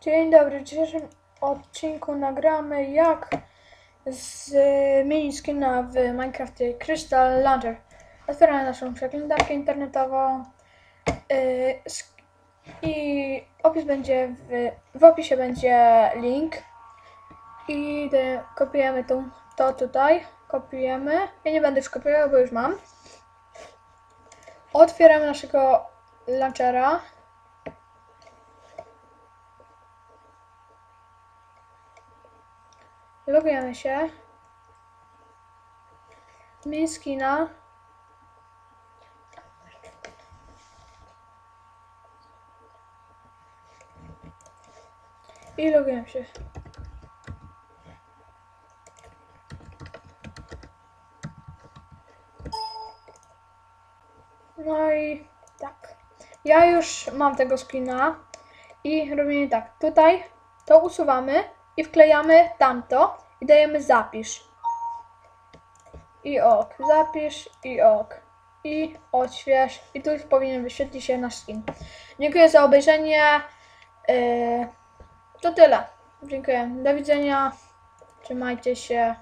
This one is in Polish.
Dzień dobry, w dzisiejszym odcinku nagramy jak zmienić skina w Minecrafcie Crystal Launcher. Otwieramy naszą przeglądarkę internetową sk- i opis będzie w, w opisie będzie link i te, kopiujemy to, to tutaj, kopiujemy. Ja nie będę już kopiował, bo już mam. Otwieramy naszego launchera. Logujemy się. Zmień skina. I logujemy się. No i tak. Ja już mam tego skina i robimy tak. Tutaj to usuwamy i wklejamy tamto i dajemy zapisz. I ok, zapisz i ok. I odśwież. I tu już powinien wyświetlić się nasz skin. Dziękuję za obejrzenie. Yy, to tyle. Dziękuję. Do widzenia. Trzymajcie się.